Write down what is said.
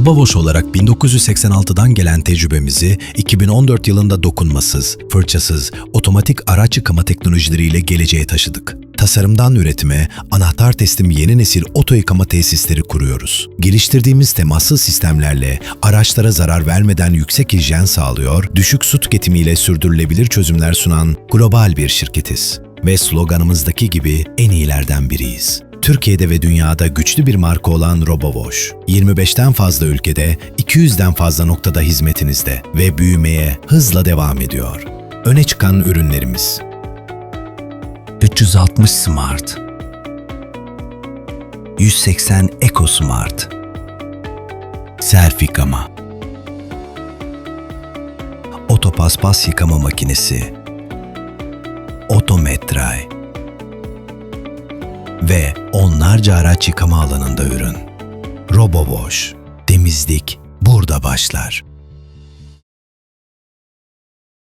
RoboWash olarak 1986'dan gelen tecrübemizi 2014 yılında dokunmasız, fırçasız, otomatik araç yıkama teknolojileriyle geleceğe taşıdık. Tasarımdan üretime, anahtar teslim yeni nesil oto yıkama tesisleri kuruyoruz. Geliştirdiğimiz temassız sistemlerle araçlara zarar vermeden yüksek hijyen sağlıyor, düşük su tüketimiyle sürdürülebilir çözümler sunan global bir şirketiz. Ve sloganımızdaki gibi en iyilerden biriyiz. Türkiye'de ve dünyada güçlü bir marka olan RoboWash, 25'ten fazla ülkede, 200'den fazla noktada hizmetinizde ve büyümeye hızla devam ediyor. Öne çıkan ürünlerimiz. 360 Smart. 180 Eco Smart. Self yıkama Otopaspas yıkama makinesi. Otometray ve onlarca araç yıkama alanında ürün. RoboWash. Temizlik burada başlar.